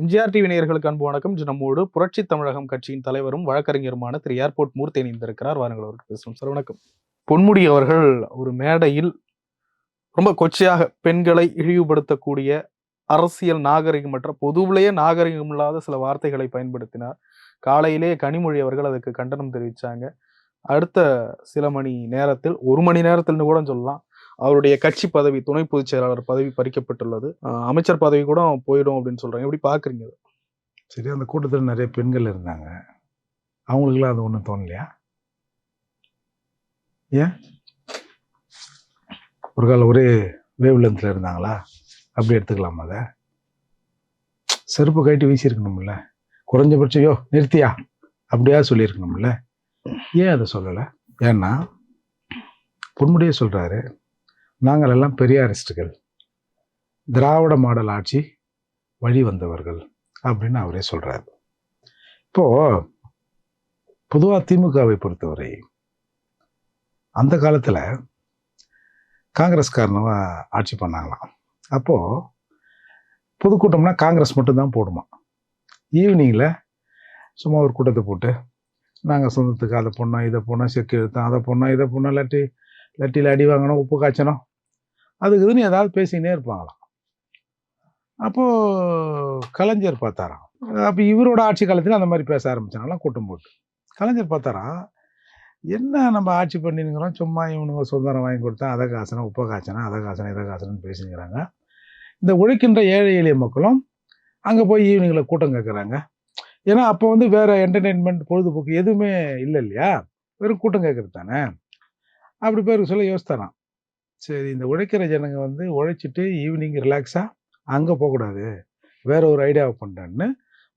MGR TV நேயர்களுக்கு அன்பு வணக்கம். நம்மோடு புரட்சி தமிழகம் கட்சியின் தலைவரும் வழக்கறிஞருமான திரு ஏர்போர்ட் மூர்த்தி இணைந்திருக்கிறார். வாருங்கள் அவர்கள் பேசணும் சார் வணக்கம். பொன்முடி அவர்கள் ஒரு மேடையில் ரொம்ப கொச்சையாக பெண்களை இழிவுபடுத்தக்கூடிய அரசியல் நாகரிகமற்ற பொதுவிலேயே நாகரிகம் இல்லாத சில வார்த்தைகளை பயன்படுத்தினார். காலையிலே கனிமொழி அவர்கள் அதுக்கு கண்டனம் தெரிவித்தாங்க அடுத்த சில மணி நேரத்தில் ஒரு மணி நேரத்தில்னு கூட சொல்லலாம். அவருடைய கட்சி பதவி துணை பொதுச் செயலாளர் பதவி பறிக்கப்பட்டுள்ளது. அமைச்சர் பதவி கூட போயிடும் அப்படின்னு சொல்றாங்க. எப்படி பாக்குறீங்க சரி அந்த கூட்டத்தில் நிறைய பெண்கள் இருந்தாங்க. அவங்களுக்குலாம் அது ஒன்றும் தோணலையா? ஏன்? ஒரு கால ஒரே வேவ்லென்த்தில் இருந்தாங்களா? அப்படி எடுத்துக்கலாமா அதை? செருப்பு கட்டி வீசியிருக்கணும்ல. குறைஞ்சபட்சம் யோ நிறுத்தியா? அப்படியா சொல்லியிருக்கணும்ல. ஏன் அதை சொல்லலை? ஏன்னா பொன்முடியே சொல்கிறாரு நாங்கள் எல்லாம் பெரியாரிஸ்டுகள். திராவிட மாடல் ஆட்சி வழி வந்தவர்கள் அப்படின்னு அவரே சொல்கிறார் இப்போது பொதுவாக திமுகவை பொறுத்தவரை அந்த காலத்தில் காங்கிரஸ்காரனவ ஆட்சி பண்ணாங்களாம். அப்போது பொதுக்கூட்டம்னா காங்கிரஸ் மட்டும்தான் போடுமா? ஈவினிங்கில் சும்மா ஒரு கூட்டத்தை போட்டு நாங்கள் சொந்தத்துக்கு அதை பொண்ணோம் இதை போனோம் செக்கு எடுத்தோம் அதை பண்ணோம் இதை பண்ணோம் இல்லாட்டி லட்டியில் அடி வாங்கணும் உப்பு காய்ச்சணும் அதுக்கு இதுன்னு ஏதாவது பேசிக்கினே இருப்பாங்களாம். அப்போது கலைஞர் பார்த்தாராம். அப்போ இவரோட ஆட்சி காலத்தில் அந்த மாதிரி பேச ஆரம்பிச்சாங்களாம் கூட்டம் போட்டு. கலைஞர் பார்த்தாராம் என்ன நம்ம ஆட்சி பண்ணினுங்கிறோம் சும்மா இவனுங்க சுதந்திரம் வாங்கி கொடுத்தா அதை காசனை உப்பை காய்ச்சனா அதை காசனை இதை காசனம்னு பேசிக்கிறாங்க இந்த உழைக்கின்ற ஏழை எளிய மக்களும் அங்கே போய் ஈவினிங்கில் கூட்டம் கேட்குறாங்க ஏன்னா அப்போ வந்து வேறு என்டர்டெயின்மெண்ட் பொழுதுபோக்கு எதுவுமே இல்லை இல்லையா? வெறும் கூட்டம் கேட்குறது தானே? அப்படி பேருக்கு சொல்ல யோசித்தாராம். சரி இந்த உழைக்கிற ஜனங்க வந்து உழைச்சிட்டு ஈவினிங் ரிலாக்ஸாக அங்கே போகக்கூடாது. வேற ஒரு ஐடியாவை பண்ணுறேன்னு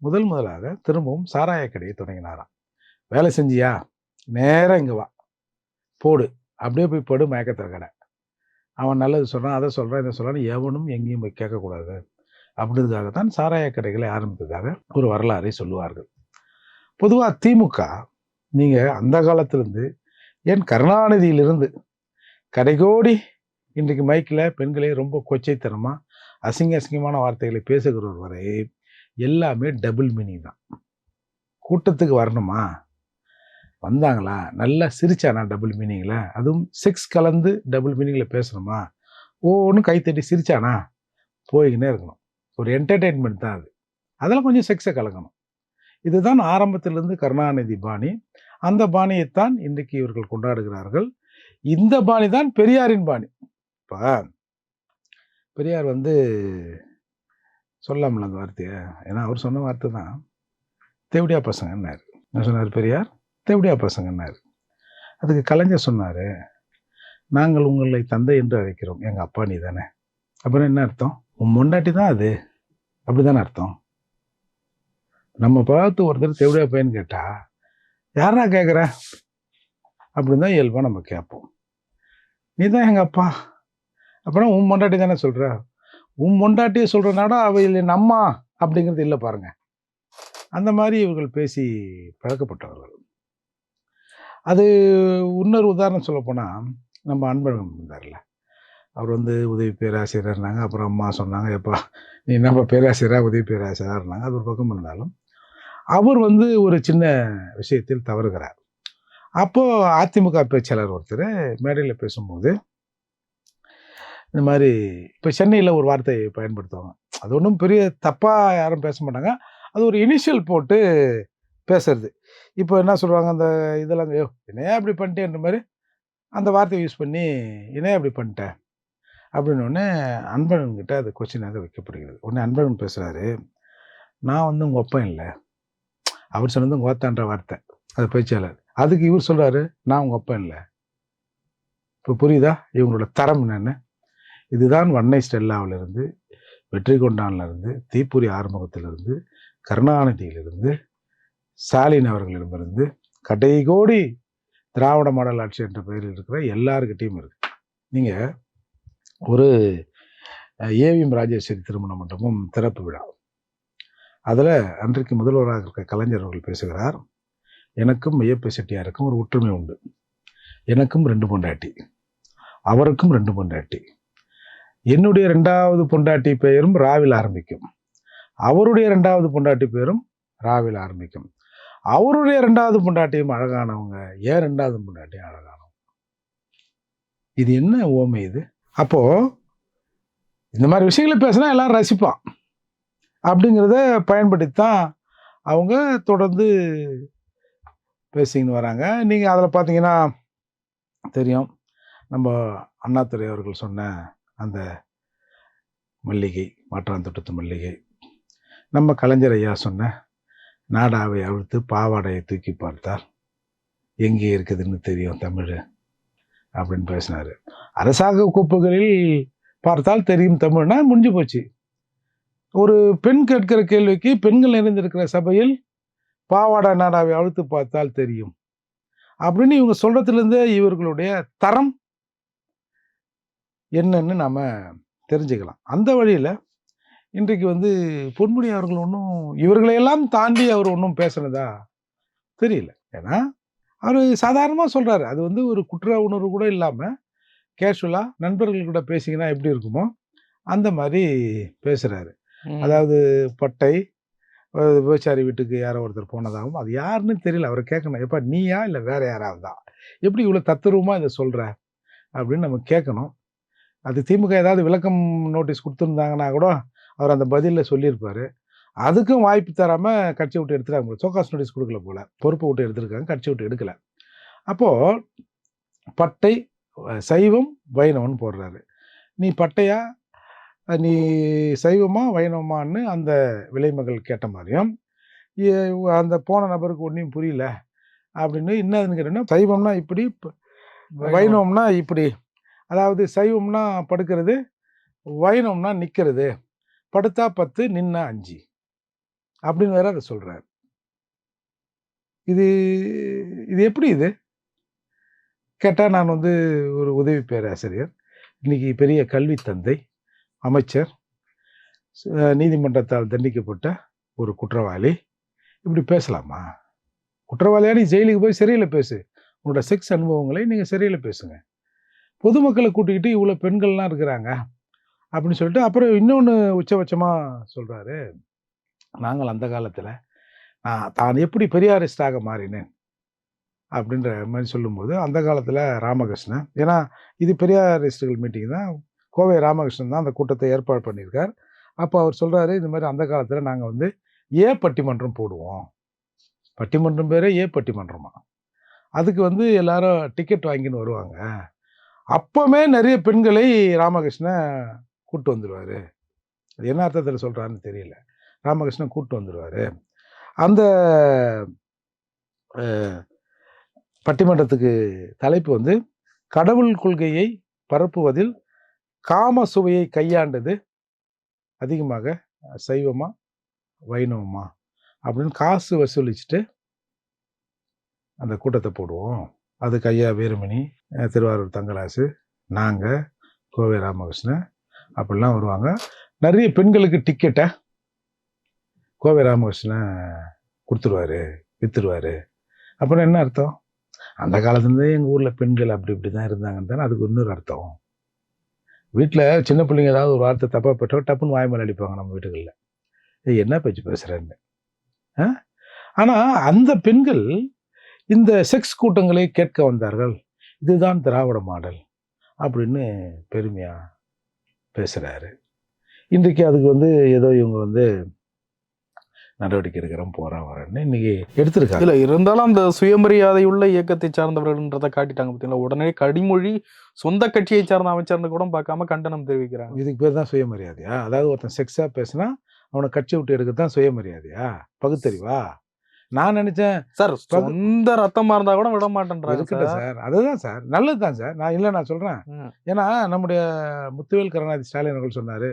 முதல் முதலாக திரும்பவும் சாராய கடையை தொடங்கினாராம். வேலை செஞ்சியா? நேராக இங்கே வா. போடு. அப்படியே போய் போடு மயக்கத்தில் கடை. அவன் நல்லது சொல்கிறான் அதை சொல்கிறான் இதை சொல்கிறான் எவனும் எங்கேயும் போய் கேட்கக்கூடாது. அப்படின்றதுக்காக தான் சாராய கடைகளை ஆரம்பித்ததாக ஒரு வரலாறை சொல்லுவார்கள். பொதுவாக திமுக நீங்கள் அந்த காலத்திலேருந்து ஏன் கருணாநிதியிலிருந்து கடைகோடி இன்றைக்கு மைக்கில் பெண்களை ரொம்ப கொச்சைத்தனமாக அசிங்க அசிங்கமான வார்த்தைகளை பேசுகிறவர் வரை எல்லாமே டபுள் மீனிங் தான். கூட்டத்துக்கு வரணுமா? வந்தாங்களா? நல்லா சிரிச்சானா டபுள் மீனிங்கில் அதுவும் செக்ஸ் கலந்து டபுள் மீனிங்கில் பேசணுமா? ஒவ்வொன்றும் கைத்தட்டி சிரிச்சானா? போய்கினே இருக்கணும். ஒரு என்டர்டெயின்மெண்ட் தான் அது. அதெல்லாம் கொஞ்சம் செக்ஸை கலக்கணும். இதுதான் ஆரம்பத்திலிருந்து கருணாநிதி பாணி. அந்த பாணியைத்தான் இன்றைக்கு இவர்கள் கொண்டாடுகிறார்கள். இந்த பாணி தான் பெரியாரின் பாணி. இப்போ பெரியார் வந்து சொல்லாமல அந்த வார்த்தையை. ஏன்னா அவர் சொன்ன வார்த்தை தான். தேவடியா பசங்கன்னாரு. என்ன சொன்னார் பெரியார்? தேவடியா பசங்கன்னாரு. அதுக்கு கலைஞர் சொன்னார் நாங்கள் உங்களை தந்தை என்று அழைக்கிறோம். எங்கள் அப்பா நீ தானே. அப்புறம் என்ன அர்த்தம்? உன் முண்டாட்டி தான் அது. அப்படிதானே அர்த்தம்? நம்ம பார்த்து ஒருத்தர் தேவடியா பையன் கேட்டா யாரா கேட்குற அப்படின்னு தான் இயல்பாக நம்ம கேட்போம். நீ தான் எங்கள் அப்பா. அப்புறம் உன் மொண்டாட்டி தானே சொல்கிற உன் பொண்டாட்டியை சொல்கிறனாடா அவ இல்லை நம்மா அப்படிங்கிறது இல்லை பாருங்கள் அந்த மாதிரி இவர்கள் பேசி பழக்கப்பட்டவர்கள். அது இன்னொரு உதாரணம் சொல்லப்போனால் நம்ம அன்பழகன் இருந்தார்ல. அவர் வந்து உதவி பேராசிரியர் இருந்தாங்க. அப்புறம் அம்மா சொன்னாங்க எப்பா நீ நம்ம பேராசிரியராக உதவி பேராசிரியராக இருந்தாங்க. அது ஒரு பக்கம் இருந்தாலும் அவர் வந்து ஒரு சின்ன விஷயத்தில் தவறுகிறார். அப்போது அதிமுக பேச்சாளர் ஒருத்தர் மேடையில் பேசும்போது இந்த மாதிரி இப்போ சென்னையில் ஒரு வார்த்தையை பயன்படுத்துவாங்க. அது ஒன்றும் பெரிய தப்பாக யாரும் பேச மாட்டாங்க. அது ஒரு இனிஷியல் போட்டு பேசுறது. இப்போ என்ன சொல்லுவாங்க அந்த இதெல்லாம் "ஐயோ, என்னையா அப்படி பண்ணிட்டேன்ற மாதிரி அந்த வார்த்தையை யூஸ் பண்ணி என்னையா அப்படி பண்ணிட்டேன் அப்படின்னு உடனே அன்பழகன் கிட்ட அது கொஸ்டினாக வைக்கப்படுகிறது. உடனே அன்பழன் பேசுகிறாரு நான் வந்து உங்கள் ஒப்பம் இல்லை. அவர் சொன்னது உங்கள் ஓத்தான்ற வார்த்தை. அது பேச்சாளர். அதுக்கு இவர் சொல்கிறாரு நான் உங்கள் அப்பா இல்லை. இப்போ புரியுதா? இவங்களோட தரம் என்னென்ன? இதுதான் வன்னை ஸ்டெல்லாவிலிருந்து வெற்றி கொண்டான்லேருந்து தீப்புரி ஆறுமுகத்திலிருந்து கருணாநிதியிலிருந்து ஸ்டாலின் அவர்களிடமிருந்து கடைகோடி திராவிட மாடல் ஆட்சி என்ற பெயரில் இருக்கிற எல்லாருக்கிட்டையும் இருக்குது நீங்கள் ஒரு ஏவிஎம் ராஜேஸ்வரி திருமண மண்டபம் திறப்பு விழா. அதில் அன்றைக்கு முதல்வராக இருக்க கலைஞர் அவர்கள் பேசுகிறார். எனக்கும் ஐயப்ப செட்டியாருக்கும் ஒரு ஒற்றுமை உண்டு. எனக்கும் ரெண்டு பொண்டாட்டி. அவருக்கும் ரெண்டு பொண்டாட்டி. என்னுடைய ரெண்டாவது பொண்டாட்டி பெயரும் ராவில் ஆரம்பிக்கும். அவருடைய ரெண்டாவது பொண்டாட்டி பேரும் ராவில் ஆரம்பிக்கும். அவருடைய ரெண்டாவது பொண்டாட்டியும் அழகானவங்க ஏன் ரெண்டாவது பொண்டாட்டியும் அழகானவங்க. இது என்ன ஓமை இது? அப்போது இந்த மாதிரி விஷயங்களை பேசினா எல்லாரும் ரசிப்பான். அப்படிங்கிறத பயன்படுத்தி தான் அவங்க தொடர்ந்து பேசிக்கின்னு வராங்க. நீங்கள் அதில் பார்த்தீங்கன்னா தெரியும். நம்ம அண்ணாத்துறை அவர்கள் சொன்ன அந்த மல்லிகை மாற்றாந்தோட்டத்து மல்லிகை. நம்ம கலைஞர் ஐயா சொன்ன நாடாவை அழுத்து பாவாடையை தூக்கி பார்த்தால் எங்கே இருக்குதுன்னு தெரியும் தமிழ் அப்படின்னு பேசினாரு. அரசாங்க கோப்புகளில் பார்த்தால் தெரியும் தமிழ்னா முடிஞ்சு போச்சு. ஒரு பெண் கேட்கிற கேள்விக்கு பெண்கள் நிறைந்திருக்கிற சபையில் பாவாடை நாடாவை அழுத்து பார்த்தால் தெரியும். அப்படின்னு இவங்க சொல்றதுலேருந்தே இவர்களுடைய தரம் என்னன்னு நாம தெரிஞ்சுக்கலாம். அந்த வழியில் இன்றைக்கு வந்து பொன்முடி அவர்கள் ஒன்றும் இவர்களையெல்லாம் தாண்டி அவர் ஒன்றும் பேசுனதா தெரியல. ஏன்னா அவர் சாதாரணமாக சொல்கிறாரு அது வந்து ஒரு குற்ற உணர்வு கூட இல்லாமல் கேஷுவலாக நண்பர்கள் கூட பேசிங்கன்னா எப்படி இருக்குமோ அந்த மாதிரி பேசுகிறாரு. அதாவது பட்டை விபச்சாரி வீட்டுக்கு யாரோ ஒருத்தர் போனதாகவும் அது யாருன்னு தெரியல. அவர் கேட்கணும் எப்போ நீயா இல்லை வேறு யாராவது? தான் எப்படி இவ்வளோ தத்துருவமாக இதை சொல்கிற அப்படின்னு நம்ம கேட்கணும் அது திமுக ஏதாவது விளக்கம் நோட்டீஸ் கொடுத்துருந்தாங்கன்னா கூட அவர் அந்த பதிலில் சொல்லியிருப்பார். அதுக்கும் வாய்ப்பு தராமல் கட்சி விட்டு எடுத்துட்டாங்க போல. சோகாஸ் நோட்டீஸ் கொடுக்கல போல. பொறுப்பு விட்டு எடுத்திருக்காங்க கட்சி விட்டு எடுக்கல. அப்போது பட்டை சைவம் வைணவன் போடுறாரு. நீ பட்டையா நீ சைவமா வைணவமான்னு அந்த விலைமகள் கேட்ட மாதிரியும் அந்த போன நபருக்கு ஒன்றும் புரியல அப்படின்னு என்னதுன்னு கேட்டோன்னா சைவம்னா இப்படி வைணவம்னா இப்படி. அதாவது சைவம்னா படுக்கிறது வைணவம்னா நிற்கிறது படுத்தா பத்து நின்னா அஞ்சு அப்படின்னு வேற அதை சொல்றாரு. இது இது எப்படி இது? கேட்டால் நான் வந்து ஒரு உதவி பேராசிரியர் இன்னைக்கு பெரிய கல்வி தந்தை அமைச்சர் நீதிமன்றத்தால் தண்டிக்கப்பட்ட ஒரு குற்றவாளி. இப்படி பேசலாமா? குற்றவாளியாக நீ ஜெயிலுக்கு போய் சிறையில் பேசு. உன்னோட செக்ஸ் அனுபவங்களை நீங்கள் சிறையில் பேசுங்க. பொதுமக்களை கூட்டிக்கிட்டு இவ்வளோ பெண்கள்லாம் இருக்கிறாங்க அப்படின்னு சொல்லிட்டு அப்புறம் இன்னொன்று உச்சபட்சமாக சொல்கிறாரு நாங்கள் அந்த காலத்தில் நான் தான் எப்படி பெரியாரிஸ்டாக மாறினேன் அப்படின்ற மாதிரி சொல்லும்போது அந்த காலத்தில் ராமகிருஷ்ணன். ஏன்னா இது பெரியாரிஸ்டுகள் மீட்டிங் தான். கோவை ராமகிருஷ்ணன் தான் அந்த கூட்டத்தை ஏற்பாடு பண்ணியிருக்கார். அப்போ அவர் சொல்கிறாரு இந்த மாதிரி அந்த காலத்தில் நாங்கள் வந்து ஏ பட்டிமன்றம் போடுவோம். பட்டிமன்றம் பேரே ஏ பட்டிமன்றமா? அதுக்கு வந்து எல்லாரும் டிக்கெட் வாங்கின்னு வருவாங்க. அப்போவே நிறைய பெண்களை ராமகிருஷ்ணன் கூப்பிட்டு வந்துடுவார் அது என்ன அர்த்தத்தில் சொல்கிறாருன்னு தெரியல. ராமகிருஷ்ணன் கூப்பிட்டு வந்துடுவார் அந்த பட்டிமன்றத்துக்கு தலைப்பு வந்து கடவுள் கொள்கையை பரப்புவதில் காம சுவையை கையாண்டது அதிகமாக சைவமா வைணவமா அப்படின்னு காசு வசூலிச்சுட்டு அந்த கூட்டத்தை போடுவோம். அதுக்கு ஐயா வீரமணி திருவாரூர் தங்கலாசு நாங்கள் கோவை ராமகிருஷ்ணன் அப்படிலாம் வருவாங்க. நிறைய பெண்களுக்கு டிக்கெட்டை கோவை ராமகிருஷ்ணன் கொடுத்துருவாரு விற்றுருவாரு அப்புறம் என்ன அர்த்தம்? அந்த காலத்துலேருந்தே எங்கள் ஊரில் பெண்கள் அப்படி இப்படி தான் இருந்தாங்கன்னு தானே அதுக்கு இன்னொரு அர்த்தம். வீட்டில் சின்ன பிள்ளைங்க ஏதாவது ஒரு வார்த்தை தப்பாக பெற்றோம் டப்புன்னு வாய் மேலே அடிப்பாங்க நம்ம வீட்டுகளில். இது என்ன பேச்சு பேசுகிறேன்னு ஆனால் அந்த பெண்கள் இந்த செக்ஸ் கூட்டங்களை கேட்க வந்தார்கள். இதுதான் திராவிட மாடல் அப்படின்னு பெருமையாக பேசுகிறாரு இன்றைக்கு அதுக்கு வந்து ஏதோ இவங்க வந்து நடவடிக்கை எடுக்கிறோம் போகிறோம் வரேன்னு இன்னைக்கு எடுத்திருக்காங்க. இல்ல இருந்தாலும் அந்த சுயமரியாதை உள்ள இயக்கத்தை சார்ந்தவர்கள்ன்றதை காட்டிட்டாங்க பார்த்தீங்களா உடனே கடிமொழி சொந்த கட்சியை சார்ந்த அமைச்சர்னு கூட பார்க்காம கண்டனம் தெரிவிக்கிறாங்க. இதுக்கு பேர் தான் சுயமரியாதையா? அதாவது ஒருத்தன் செக்ஸாக பேசினா அவனை கட்சி விட்டு எடுக்க தான் சுயமரியாதையா? பகுத்தறிவா? நான் நினைச்சேன் சார் சொந்த ரத்தமா இருந்தா கூட விட மாட்டேன்றாங்க இருக்கட்டும் சார். அதுதான் சார். நல்லது தான் சார். நான் இல்லை நான் சொல்கிறேன். ஏன்னா நம்முடைய முத்துவேல் கருணாநிதி ஸ்டாலின் அவர்கள் சொன்னார்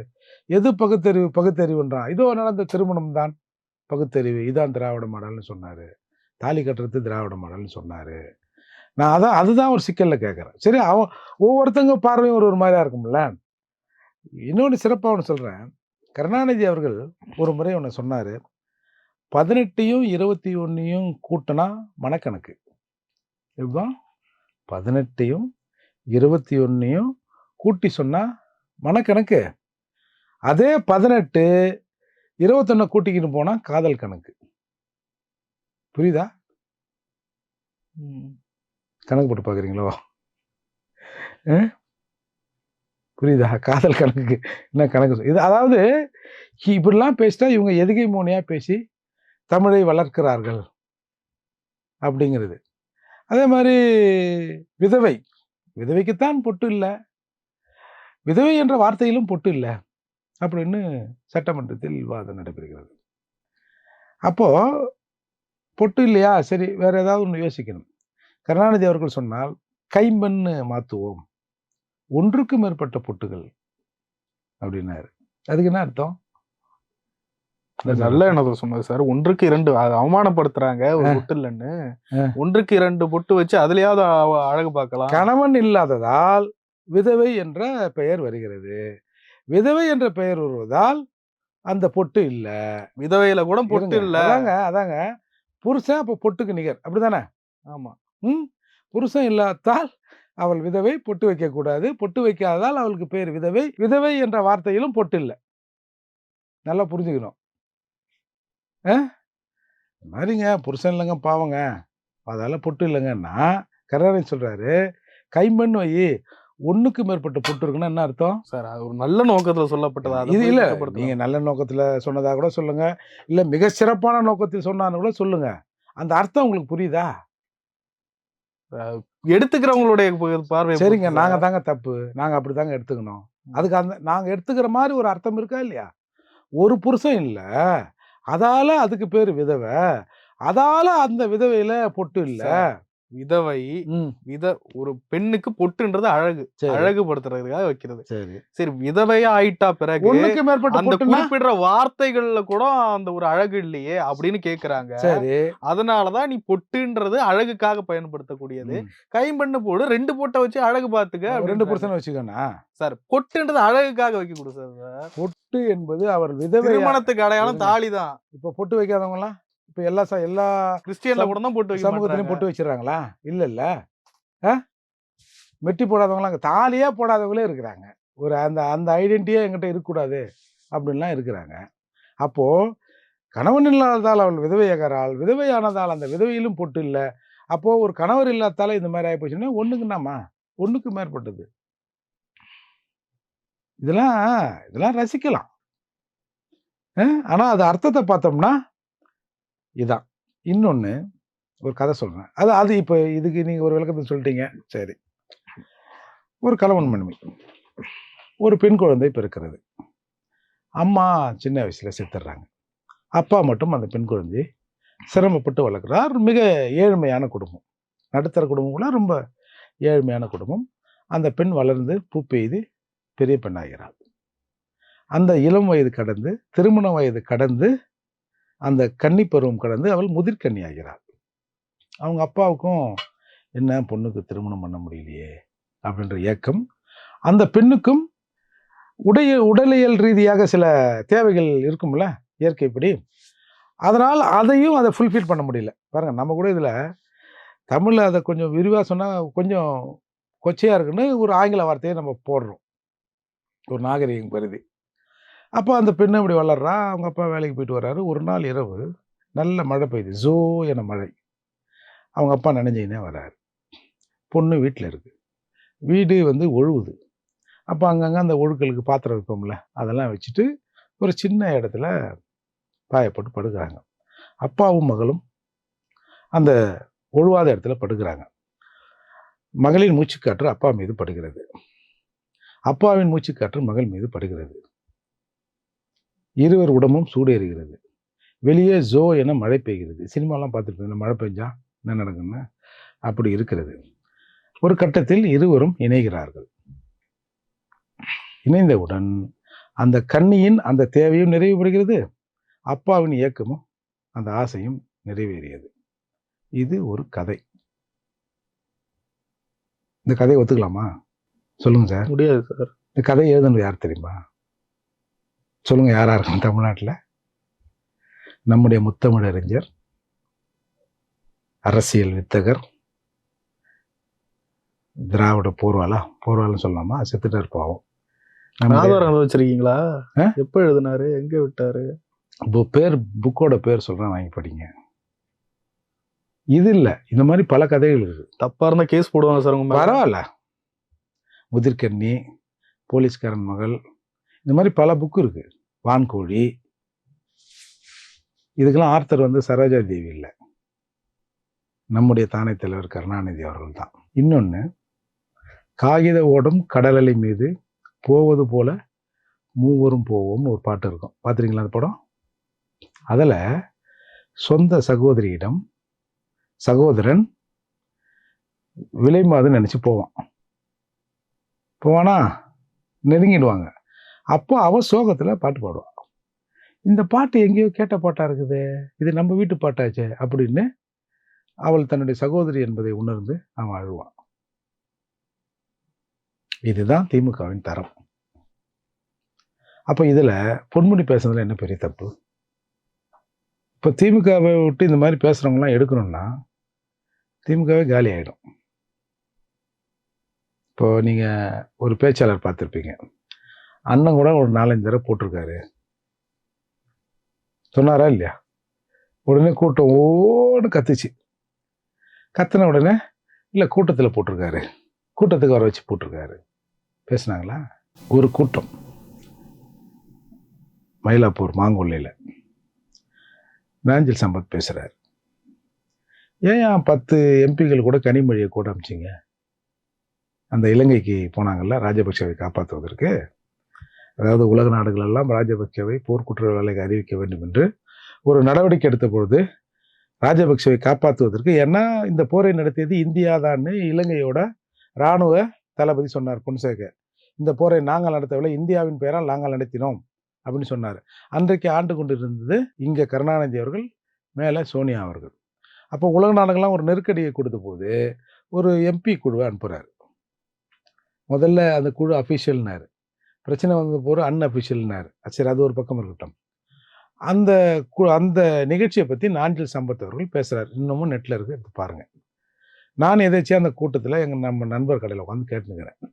எது பகுத்தறிவு பகுத்தறிவுன்றான் இதோ நடந்த திருமணம் தான் பகுத்தறிவு இதான் திராவிட மாடல்னு சொன்னார். தாலி கட்டுறது திராவிட மாடல்னு சொன்னார். நான் அதான் அதுதான் ஒரு சிக்கலில் கேட்குறேன். சரி அவன் ஒவ்வொருத்தங்க பார்வையும் ஒரு ஒரு மாதிரியா இருக்கும்ல? இன்னொன்று சிறப்பாக ஒன்று சொல்கிறேன் கருணாநிதி அவர்கள் ஒரு முறை ஒன்று சொன்னார். பதினெட்டையும் இருபத்தி ஒன்றையும் கூட்டினா மனக்கணக்கு. இதுதான். பதினெட்டையும் இருபத்தி ஒன்றையும் கூட்டி சொன்னால் மனக்கணக்கு. அதே பதினெட்டு இருபத்தொன்னு கூட்டிக்கிட்டு போனா காதல் கணக்கு. புரியுதா. கணக்கு போட்டு பார்க்குறீங்களோ புரியுதா? காதல் கணக்கு. என்ன கணக்கு இது அதாவது இப்படிலாம் பேசிட்டா இவங்க எதுகை மோனியா பேசி தமிழை வளர்க்கிறார்கள். அப்படிங்கிறது. அதே மாதிரி விதவை. விதவைக்குத்தான் பொட்டு இல்லை. விதவை என்ற வார்த்தையிலும் பொட்டு இல்லை. அப்படின்னு சட்டமன்றத்தில் விவாதம் நடைபெறுகிறது. அப்போ பொட்டு இல்லையா? சரி வேற ஏதாவது ஒன்று யோசிக்கணும். கருணாநிதி அவர்கள் சொன்னால் கைம்பெண்ணு மாத்துவோம். ஒன்றுக்கு மேற்பட்ட பொட்டுகள். அப்படின்னாரு. அதுக்கு என்ன அர்த்தம்? நல்ல எண்ணத்தை சொன்னது சார் ஒன்றுக்கு இரண்டு அவமானப்படுத்துறாங்க ஒரு பொட்டு இல்லைன்னு. ஒன்றுக்கு இரண்டு பொட்டு வச்சு அதுலயாவது அழகு பார்க்கலாம். கணவன் இல்லாததால் விதவை என்ற பெயர் வருகிறது. விதவை என்ற பெயர் வருவதால் அந்த பொட்டு இல்ல. விதவையில கூட பொட்டு. இல்ல. அதாங்க அதாங்க. புருஷன் அப்ப பொட்டுக்கு நிகர். அப்படிதானே? ஆமா. ம்? புருஷன் இல்லாதால் அவள் விதவை பொட்டு வைக்க கூடாது. பொட்டு வைக்காததால் அவளுக்கு பேர் விதவை. விதவை என்ற வார்த்தையிலும் பொட்டு இல்லை. நல்லா புரிஞ்சுக்கணும். ஆ? மாதிரிங்க. புருஷன் இல்லைங்க பாவங்க. அதால பொட்டு இல்லைங்கன்னா கருணாநிதி சொல்றாரு கைமண் வை ஒண்ணுக்கு மேற்பட்ட பொட்டு இருக்குன்னா என்ன அர்த்தம்? சார் அது ஒரு நல்ல நோக்கத்துல சொல்லப்பட்டதா? அதை இது இல்ல. குற்றப்படுத்தலாம். நீங்க நல்ல நோக்கத்துல சொன்னதா கூட சொல்லுங்க. இல்ல மிக சிறப்பான நோக்கத்தில் சொன்னான்னு கூட சொல்லுங்க. அந்த அர்த்தம் உங்களுக்கு புரியுதா? எடுத்துக்கிறவங்களுடைய பார்வை சரிங்க பொறுத்து நாங்க சார். தாங்க தப்பு. நாங்க அப்படிதாங்க எடுத்துக்கணும். அதுக்கு அந்த நாங்க எடுத்துக்கிற மாதிரி ஒரு அர்த்தம் இருக்கா இல்லையா? ஒரு புருஷன் இல்ல. அதால அதுக்கு பேரு விதவை. அதால அந்த விதவையில பொட்டு இல்ல. விதவை வித ஒரு பெண்ணுக்கு பொட்டுன்றது அழகு. அழகுபடுத்துறதுக்காக வைக்கிறது. சரி. சரி விதவையா ஆயிட்டா பிறகு மேற்பட்ட அந்த குறிப்பிடுற வார்த்தைகள்ல கூட அந்த ஒரு அழகு இல்லையே அப்படின்னு கேக்குறாங்க. சரி. அதனாலதான் நீ பொட்டுன்றது அழகுக்காக பயன்படுத்தக்கூடியது. கைம்பண்ணு போடு ரெண்டு பொட்டை வச்சு அழகு பாத்துக்க ரெண்டு. புருஷனை வச்சுக்கோண்ணா? சார் பொட்டுன்றது அழகுக்காக வைக்க கொடு சார். பொட்டு என்பது அவர் விதவை திருமணத்துக்கு அடையாளம். தாலி தான் இப்ப பொட்டு வைக்காதவங்க எல்லாம் இப்ப எல்லா எல்லா கிறிஸ்டியன்ல கூட தான் பொட்டு சமூகத்திலையும் பொட்டு வச்சிடறாங்களா இல்ல இல்ல. ஆ? மெட்டி போடாதவங்களாம் தாலியே போடாதவங்களே இருக்கிறாங்க. ஒரு அந்த அந்த ஐடென்டிட்டியே என்கிட்ட இருக்கக்கூடாது அப்படின்லாம் இருக்கிறாங்க. அப்போ கணவன் இல்லாததால் அவள் விதவையாகிறாள் விதவையானதால் அந்த விதவையிலும் பொட்டு இல்லை. அப்போ ஒரு கணவர் இல்லாதால இந்த மாதிரி ஆகிப்போச்சுன்னா ஒண்ணுக்குன்னாமா ஒண்ணுக்கு மேற்பட்டது. இதெல்லாம் இதெல்லாம் ரசிக்கலாம். ஆ? ஆனா அது அர்த்தத்தை பார்த்தோம்னா இதான். இன்னொன்று ஒரு கதை சொல்கிறேன் அது அது இப்போ இதுக்கு நீங்கள் ஒரு விளக்கத்தை சொல்லிட்டீங்க. சரி. ஒரு கலவன் மனைவி. ஒரு பெண் குழந்தை பிறக்கிறது. அம்மா சின்ன வயசில் செத்துடுறாங்க அப்பா மட்டும் அந்த பெண் குழந்தையை சிரமப்பட்டு வளர்க்குறார். மிக ஏழ்மையான குடும்பம். நடுத்தர குடும்பம் கூட ரொம்ப ஏழ்மையான குடும்பம். அந்த பெண் வளர்ந்து பூ பெய்து பெரிய பெண்ணாகிறாள். அந்த இளம் வயது கடந்து திருமண வயது கடந்து அந்த கன்னி பருவம் கடந்து அவள் முதிர்கன்னி ஆகிறாள். அவங்க அப்பாவுக்கும் என்ன பொண்ணுக்கு திருமணம் பண்ண முடியலையே? அப்படின்ற ஏக்கம். அந்த பெண்ணுக்கும் உடைய உடலியல் ரீதியாக சில தேவைகள் இருக்கும்ல இயற்கைப்படி. அதனால் அதையும் அதை ஃபுல்ஃபில் பண்ண முடியல. பாருங்க நம்ம கூட இதில் தமிழில் அதை கொஞ்சம் விரிவாக சொன்னால் கொஞ்சம் கொச்சையாக இருக்குன்னு ஒரு ஆங்கில வார்த்தையை நம்ம போடுறோம். ஒரு நாகரிகம் கருதி அப்போ அந்த பெண்ணு இப்படி வளர்றா. அவங்க அப்பா வேலைக்கு போயிட்டு வர்றாரு. ஒரு நாள் இரவு நல்ல மழை பெய்யுது. ஜோ என மழை. அவங்க அப்பா நினைஞ்சிக்கினே வர்றாரு. பொண்ணு வீட்டில் இருக்குது வீடு வந்து ஒழுகுது. அப்போ அங்கங்கே அந்த ஒழுக்கலுக்கு பாத்திரம் வைப்போம்ல. அதெல்லாம் வச்சுட்டு ஒரு சின்ன இடத்துல பாயப்பட்டு படுக்கிறாங்க. அப்பாவும் மகளும் அந்த ஒழுவாத இடத்துல படுக்கிறாங்க. மகளின் மூச்சுக்காற்று அப்பா மீது படுகிறது. அப்பாவின் மூச்சுக்காற்று மகள் மீது படுகிறது. இருவர் உடம்பும் சூடேறுகிறது. வெளியே ஜோ என மழை பெய்கிறது. சினிமாலாம் பார்த்துருப்பீங்க மழை பெஞ்சா என்ன நடக்குன்னு அப்படி இருக்கிறது. ஒரு கட்டத்தில் இருவரும் இணைகிறார்கள். இணைந்தவுடன் அந்த கன்னியின் அந்த தேவையும் நிறைவுபடுகிறது. அப்பாவின் இயக்கமும் அந்த ஆசையும் நிறைவேறியது. இது ஒரு கதை. இந்த கதையை ஒத்துக்கலாமா? சொல்லுங்க சார். முடியாது சார். இந்த கதை எழுதுனது யார் தெரியுமா? சொல்லுங்க யாரா இருக்கும் தமிழ்நாட்டில்? நம்முடைய முத்தமிழறிஞர் அரசியல் வித்தகர் திராவிட போர்வாலா போர்வாலன்னு சொல்லலாமா? செத்துட்டார் பாவம். ஆதாரம் வச்சிருக்கீங்களா? ஆ? எப்ப எழுதினாரு? எங்க விட்டாரு? இப்போ பேர் புக்கோட பேர் சொல்கிறேன் வாங்கி படிங்க. இது இல்லை இந்த மாதிரி பல கதைகள் இருக்குது. தப்பா இருந்தா கேஸ் போடுவாங்க சார். பரவாயில்ல. முதிர்கண்ணி போலீஸ்காரன் மகள் இந்த மாதிரி பல புக்கு இருக்குது வான்கோழி. இதுக்கெல்லாம் ஆர்த்தர் வந்து சரோஜா தேவி இல்லை. நம்முடைய தானே தலைவர் கருணாநிதி அவர்கள் தான். இன்னொன்று காகித ஓடும் கடலலை மீது போவது போல மூவரும் போவோம்னு ஒரு பாட்டு இருக்கும். பார்த்துருக்கீங்களா அந்த படம்? அதில் சொந்த சகோதரியிடம் சகோதரன் விலைமாதுன்னு நினச்சி போவான். போவானா? நெருங்கிடுவாங்க. அப்போ அவள் சோகத்தில் பாட்டு பாடுவாள் இந்த பாட்டு எங்கேயோ கேட்ட பாட்டாக இருக்குது இது நம்ம வீட்டு பாட்டாச்சே அப்படின்னு அவள் தன்னுடைய சகோதரி என்பதை உணர்ந்து அவன் அழுவான் இதுதான் திமுகவின் தரம். அப்போ இதில் பொன்முடி பேசுனதில் என்ன பெரிய தப்பு? இப்போ திமுகவை விட்டு இந்த மாதிரி பேசுகிறவங்களாம் எடுக்கணும்னா திமுகவே காலி ஆகிடும் இப்போது நீங்கள் ஒரு பேச்சாளர் பார்த்துருப்பீங்க. அண்ணன் கூட ஒரு நாலஞ்சு தடவை போட்டிருக்காரு. சொன்னாரா இல்லையா? உடனே கூட்டம் ஓடு கத்துச்சு. கத்தின உடனே இல்லை கூட்டத்தில் போட்டிருக்காரு. கூட்டத்துக்கு வர வச்சு போட்டிருக்காரு. பேசுனாங்களா? ஒரு கூட்டம். மயிலாப்பூர் மாங்கொல்லையில். நாஞ்சில் சம்பத் பேசுகிறார் ஏன் ஏன் பத்து எம்பிகள் கூட கனிமொழியை கூட அமிச்சிங்க? அந்த இலங்கைக்கு போனாங்கல்ல ராஜபக்சவை காப்பாற்றுவதற்கு அதாவது உலக நாடுகள் எல்லாம் ராஜபக்சவை போர்க்குற்ற வேலைக்கு அறிவிக்க வேண்டும் என்று ஒரு நடவடிக்கை எடுத்த பொழுது ராஜபக்சவை காப்பாற்றுவதற்கு ஏன்னா இந்த போரை நடத்தியது இந்தியா தான் இலங்கையோட இராணுவ தளபதி சொன்னார் பொன்சேக இந்த போரை நாங்கள் நடத்தவில்லை இந்தியாவின் பெயரால் நாங்கள் நடத்தினோம் அப்படின்னு சொன்னார். அன்றைக்கு ஆண்டு கொண்டு இருந்தது இங்கே கருணாநிதி அவர்கள் மேலே சோனியா அவர்கள். அப்போ உலக நாடுகள்லாம் ஒரு நெருக்கடியை கொடுத்த போது ஒரு எம்பி குழுவை அனுப்புகிறார் முதல்ல அந்த குழு அஃபிஷியல்னாரு பிரச்சனை வந்த போகிற அன்அஃபிஷியல்னார் சரி அது ஒரு பக்கம் இருக்கட்டும். அந்த கு- அந்த நிகழ்ச்சியை பற்றி நாஞ்சில் சம்பத் அவர்கள் பேசுகிறார் இன்னமும் நெட்டில் இருக்குது எடுத்து பாருங்கள் நான் எதாச்சும் அந்த கூட்டத்தில் எங்கள் நம்ம நண்பர் கடையில் உட்காந்து கேட்டுனுக்கிறேன்.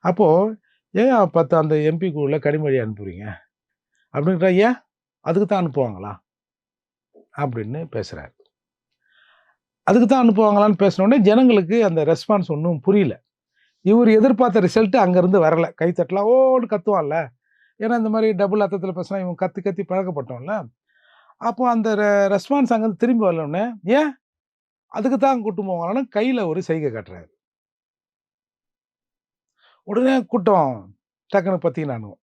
அப்போது ஏன் பத்து அந்த எம்பி குழுவில் கனிமொழி அனுப்புறீங்க? அப்படின்ற ஏன்? அதுக்கு தான் அனுப்புவாங்களா? அப்படின்னு பேசுகிறார் அதுக்கு தான் அனுப்புவாங்களான்னு பேசினோடனே ஜனங்களுக்கு அந்த ரெஸ்பான்ஸ் ஒன்றும் புரியல. இவர் எதிர்பார்த்த ரிசல்ட்டு அங்கேருந்து வரல. கைத்தட்டலாம் ஓன்னு கத்துவான்ல. ஏன்னா இந்த மாதிரி டபுள் அர்த்தத்தில் பேசினா இவன் கத்தி கத்தி பழக்கப்பட்டோம்ல அப்போ அந்த ரெஸ்பான்ஸ் அங்கேருந்து திரும்பி வரலன்னு ஏன்? அதுக்கு தான் கூட்டு போவாங்க கையில் ஒரு செய்கை காட்டுறாரு. உடனே கூட்டம் டக்குன்னு பற்றி நானும்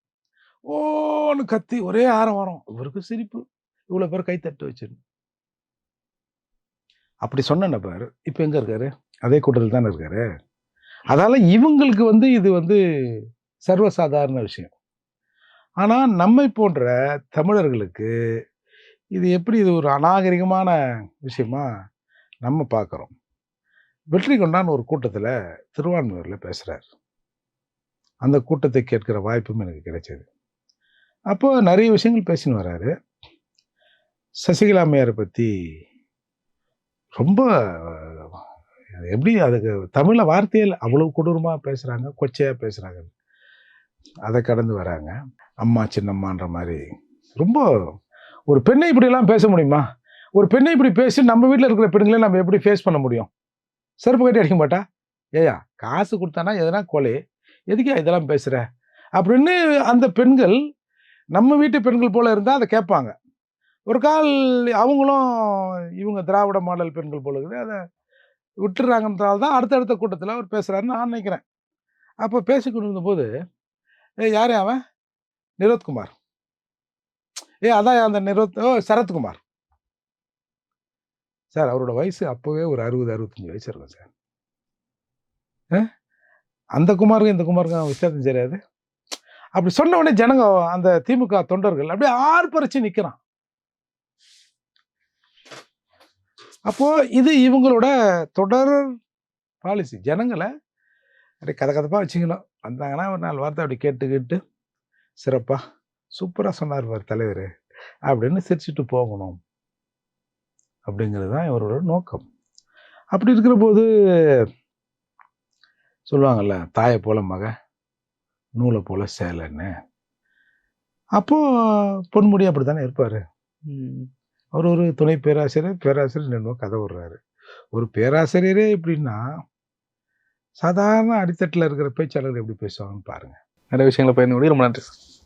ஓன்னு கத்தி ஒரே ஆரம் வரும் இவருக்கு சிரிப்பு. இவ்வளோ பேர் கைத்தட்டு வச்சிருந்து அப்படி சொன்ன நபர் இப்போ எங்கே இருக்காரு? அதே கூட்டத்தில் தானே இருக்காரு? அதால இவங்களுக்கு வந்து இது வந்து சர்வசாதாரண விஷயம். ஆனால் நம்மை போன்ற தமிழர்களுக்கு இது எப்படி இது ஒரு அநாகரிகமான விஷயமா நம்ம பார்க்குறோம் வெற்றி கொண்டான் ஒரு கூட்டத்தில் திருவான்மையூரில் பேசுகிறார் அந்த கூட்டத்தை கேட்கிற வாய்ப்பும் எனக்கு கிடைச்சது. அப்போ நிறைய விஷயங்கள் பேசின்னு வர்றாரு சசிகலாமையாரை பற்றி ரொம்ப எப்படி அதுக்கு தமிழில் வார்த்தையில் அவ்வளவு கொடூரமாக பேசுகிறாங்க கொச்சையாக பேசுகிறாங்க அதை கடந்து வராங்க. அம்மா சின்னம்மான்ற மாதிரி. ரொம்ப ஒரு பெண்ணை இப்படிலாம் பேச முடியுமா? ஒரு பெண்ணை இப்படி பேசி நம்ம வீட்டில் இருக்கிற பெண்களை நம்ம எப்படி ஃபேஸ் பண்ண முடியும்? செருப்பு கட்டி அடிக்க மாட்டா? ஏயா காசு கொடுத்தானா எதனா கொலை? எதுக்கே இதெல்லாம் பேசுகிற அப்படின்னு அந்த பெண்கள் நம்ம வீட்டு பெண்கள் போல் இருந்தால் அதை கேட்பாங்க. ஒரு கால் அவங்களும் இவங்க திராவிட மாடல் பெண்கள் போல இருக்குது. அதை விட்டுறாங்கன்றால் தான் அடுத்தடுத்த கூட்டத்தில் அவர் பேசுகிறாருன்னு நான் நினைக்கிறேன். அப்போ பேசிக்கொண்டு இருந்தபோது ஏ யார் அவன்? நிரோத்குமார். ஏ அதான் அந்த நிரோத் ஓ சரத்குமார். சார் அவரோட வயசு அப்போவே ஒரு அறுபது அறுபத்தஞ்சு வயசு இருக்கும் சார். ஆ? அந்த குமாருக்கும் இந்த குமாருக்கும் வித்தியாசம் தெரியாது? அப்படி சொன்ன உடனே ஜனங்க அந்த திமுக தொண்டர்கள் அப்படியே ஆர்ப்பரிச்சு நிற்கிறான் அப்போது இது இவங்களோட தொடர் பாலிசி ஜனங்களை அப்படியே கதை கதப்பாக வச்சுக்கணும். வந்தாங்கன்னா ஒரு நாலு வார்த்தை அப்படி கேட்டுக்கிட்டு சிறப்பாக சூப்பராக சொன்னார் பார் தலைவர் அப்படின்னு சிரிச்சுட்டு போகணும். அப்படிங்கிறது தான் இவரோட நோக்கம். அப்படி இருக்கிற போது சொல்லுவாங்கல்ல தாயை போல மக நூலை போல சேலைன்னு. அப்போது பொன்முடி அப்படி தானே இருப்பார் அவர் ஒரு துணை பேராசிரியர் பேராசிரியர் என்னமோ கதை விடுறாரு ஒரு பேராசிரியரே எப்படின்னா சாதாரண அடித்தட்டில் இருக்கிற பேச்சாளர்கள் எப்படி பேசுவாங்கன்னு பாருங்கள் நிறைய விஷயங்களை பயந்து கொண்டு ரொம்ப நன்றி